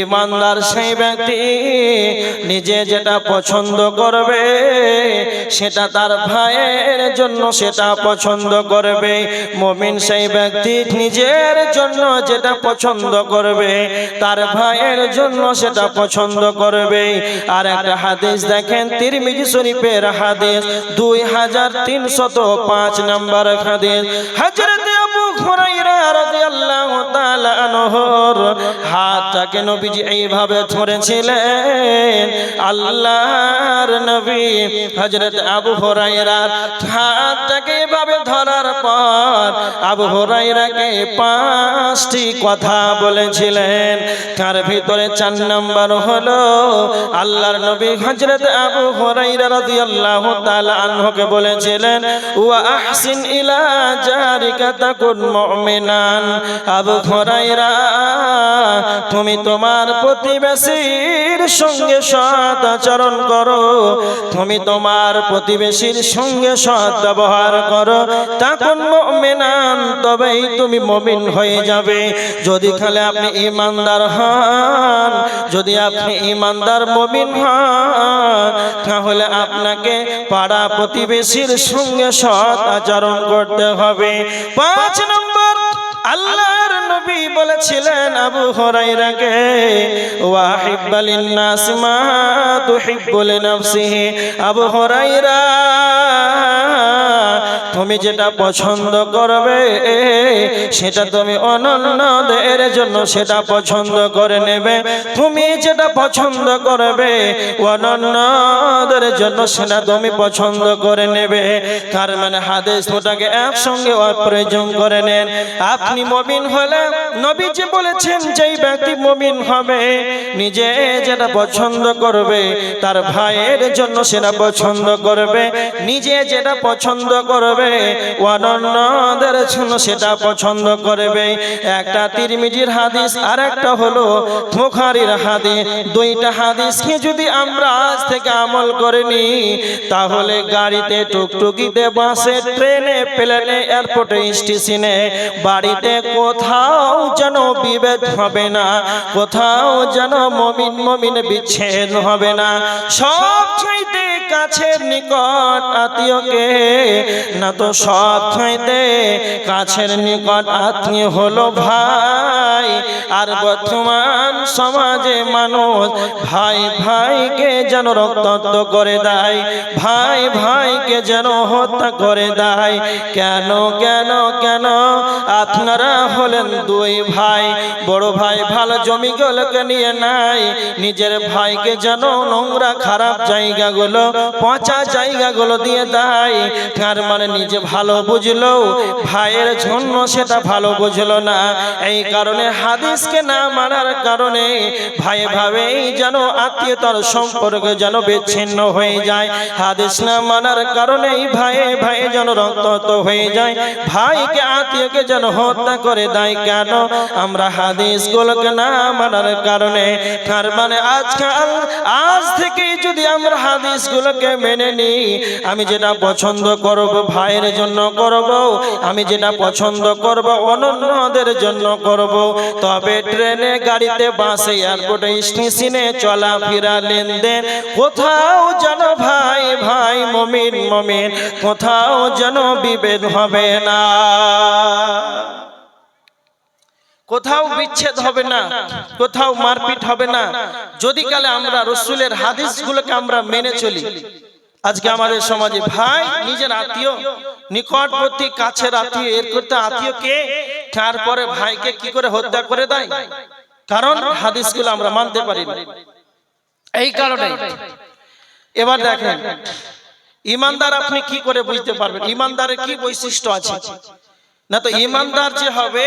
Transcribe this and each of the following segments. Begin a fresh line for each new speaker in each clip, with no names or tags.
ইমানদার সেই ব্যক্তি নিজে যেটা পছন্দ করবে, সেটা তার ভাইয়ের জন্য সেটা পছন্দ করবে। মমিন সেই ব্যক্তি নিজের জন্য যেটা পছন্দ করবে, তার ভাইয়ের জন্য সেটা পছন্দ করবে। আর একটা হাদিস দেখেন, তিরমিজি শরীফের হাদিস, দুই হাজার তিনশত পাঁচ নম্বর হাদিস। হজরত আনহুর হাতটাকে নবীজি এইভাবে ধরেছিলেন। আল্লাহর নবী হযরত আবু হুরাইরার হাতটাকে এইভাবে ধরার পর আবু হুরাইরাকে পাঁচটি কথা বলেছিলেন। তার ভিতরে চার নম্বর হলো, আল্লাহর নবী হযরত আবু হুরাইরা রাদিয়াল্লাহু তাআলা আনহুকে বলেছিলেন, ওয়া আহসিন ইলা জারিকা তাকুন মুমিনান। আবু হুরাইরা তুমি তোমার প্রতিবেশীর সঙ্গে সৎ আচরণ করো। তুমি তোমার প্রতিবেশীর সঙ্গে সৎ ব্যবহার করো তখন মেনান তবেই তুমি মুমিন হয়ে যাবে। যদি খালে আপনি ইমানদার হন, যদি আপনি ইমানদার মুমিন হন, তাহলে আপনাকে পাড়া প্রতিবেশীর সঙ্গে সৎ আচরণ করতে হবে। পাঁচ নম্বর, আল্লাহর নবী বলেছিলেন আবু হরাই ওয়াহিব্বালিন নাস মা তুহিব্বু লিনাফসিহি আবু হুরাইরা তুমি যেটা পছন্দ করবে, সেটা তুমি অনন্যদের জন্য সেটা পছন্দ করে নেবে। তুমি যেটা পছন্দ করবে অনন্যদের জন্য সেটা তুমি পছন্দ করে নেবে। তার মানে হাদেশ ওটাকে একসঙ্গে অপ্রয়োজন করে নেন। আপনি মবিন হলে নবীজি বলেছেন, যেই ব্যক্তি মবিন হবে, নিজে যেটা পছন্দ করবে, তার ভাইয়ের জন্য সেটা পছন্দ করবে। নিজে যেটা পছন্দ করবে অনন্যদের সেটা পছন্দ করবে। একটা তিরমিজির হাদিস আর একটা হলো মুখারির হাদিস। দুইটা হাদিসকে যদি আমরা আজ থেকে আমল করে নি তাহলে গাড়িতে টুকটুকিতে, বাসে, ট্রেনে, প্লেনে, এয়ারপোর্টে, স্টেশনে, বাড়িতে কোথাও যেন বিভেদ হবে না, কোথাও যেন মমিন মমিন বিচ্ছেদ হবে না। সব কাছের নিকট আত্মীয়কে, না তো সব চাইতে কাছের নিকট আত্মীয় হলো ভাই। আর বর্তমান সমাজে মানুষ ভাই ভাইকে যেন রক্তাক্ত করে দেয়, ভাই ভাইকে যেন হত্যা করে দেয়। কেন কেন কেন? আপনারা হলেন দুই ভাই, বড় ভাই ভালো জমিগুলোকে নিয়ে নাই, নিজের ভাইকে যেন নোংরা খারাপ জায়গাগুলো পচা জায়গাগুলো দিয়ে দেয়। তার মানে নিজে ভালো বুঝলো, ভাইয়ের জন্য সেটা ভালো বুঝলো না। এই কারণে হাদিসকে না মানার কারণে ভাই ভাবেই যেন আত্মীয়তার সম্পর্ক যেন বিচ্ছিন্ন হয়ে যায়। হাদিস না মানার কারণেই ভাই ভাই যেন রক্ত হয়ে যায়। ভাইকে আত্মীয়কে যেন হত্যা করে দেয় কেন? আমরা হাদিসগুলোকে না মানার কারণে। তার মানে আজকাল, আজ থেকে যদি আমরা হাদিসগুলোকে মেনে নিই আমি যেটা পছন্দ করব ভাইয়ের জন্য করব, আমি যেটা পছন্দ করব অনন্যদের জন্য করব। তবে ট্রেনে, গাড়িতে, বাসে, এয়ারপোর্টে, স্টেশনে চলাফেরা লেনদেন, কোথাও যেন ভাই ভাই, মমিন মমিন, কোথাও যেন বিভেদ হবে না। কোথাও বিচ্ছেদ হবে না কোথাও মারপিট হবে না। যদি কালে আমরা রসুলের হাদিসগুলোকে আমরা মেনে চলি। আজকে আমাদের সমাজে ভাই নিজের আত্মীয় নিকটবর্তী কাছের আত্মীয় এর করতে আত্মীয় কে? তারপরে ভাইকে কি করে হত্যা করে দেয়? কারণ হাদিসগুলো আমরা মানতে পারি না। এই কারণে এবার দেখেন ইমানদার আপনি কি করে বুঝতে পারবেন? ইমানদারের কি বৈশিষ্ট্য আছে? না তো ইমানদার যে হবে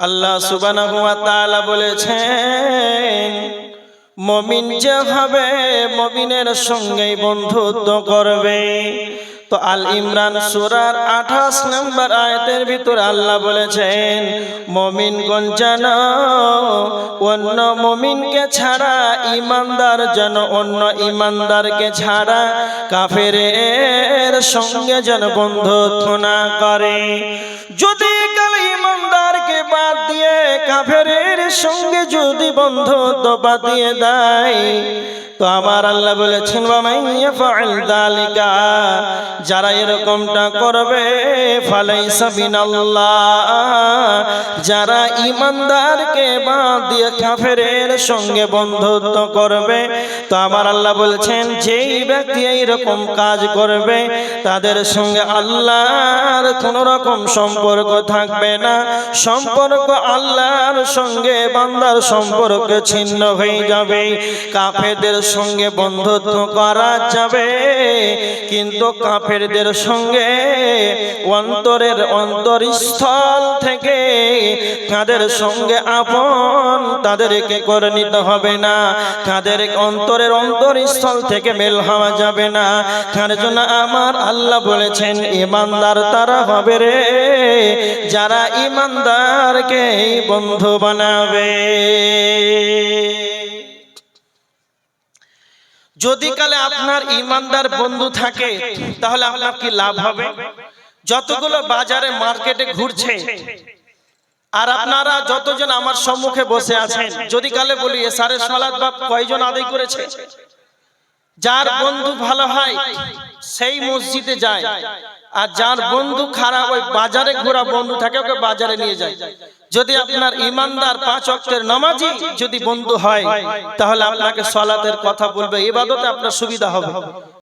আল্লাহ সুবহানাহু ওয়া তাআলা বলেছেন, মমিন যে হবে মমিনের সঙ্গেই বন্ধুত্ব করবে, তো আল ইমরান সুরার আঠাশ নম্বর আয়তের ভিতর আল্লাহ বলেছেন, মমিন যেন অন্য মমিনকে ছাড়া ইমানদার যেন অন্য ইমানদারকে ছাড়া কাফেরের সঙ্গে যেন বন্ধুত্ব না করে। যদি কাল ইমানদারকে বাদ দিয়ে কাফেরের সঙ্গে যদি বন্ধুত্ব বাদিয়ে দেয় তো আমার আল্লাহ বলেছেন যারা এরকমটা করবে, ফালাইসা বিনাল্লাহ যারা ইমানদারকে বাদ দিয়ে কাফেরের সঙ্গে বন্ধুত্ব করবে, তো আমার আল্লাহ বলছেন, যেই ব্যক্তি এইরকম কাজ করবে, তাদের সঙ্গে আল্লাহর কোনো রকম সম্পর্ক থাকবে না। সম্পর্ক আল্লাহর সঙ্গে বান্দার সম্পর্ক ছিন্ন হয়ে যাবে। কাফেরদের সঙ্গে বন্ধুত্ব করা যাবে। কিন্তু কাফেরদের সঙ্গে অন্তরের অন্তরস্থল থেকে তাদের সঙ্গে আপন তাদেরকে করে নিতে হবে না। তাদের অন্তরের অন্তরস্থল থেকে মেল হওয়া যাবে না। তার জন্য আমার আল্লাহ বলেছেন, ইমানদার তারা হবে রে। যারা ইমানদারকে বন্ধু বানাবে। যদি কালে আপনার ইমানদার বন্ধু থাকে, তাহলে আপনার কি লাভ হবে? যতগুলো বাজারে, মার্কেটে ঘুরছে, আর আপনারা যতজন আমার সম্মুখে বসে আছেন, যদি কালে বলি সারে সালাদ বা কয়জন আদায় করেছে? যার বন্ধু ভালো হয়, সেই মসজিদে যায়। আর যার বন্ধু খারাপ ওই বাজারে ঘোরা বন্ধু থাকে, ওকে বাজারে নিয়ে যায়। যদি আপনার ইমানদার পাঁচ অক্টের নামাজি যদি বন্ধু হয়, তাহলে আপনাকে সলাতের কথা বলবে, এবাদতে আপনার সুবিধা হবে।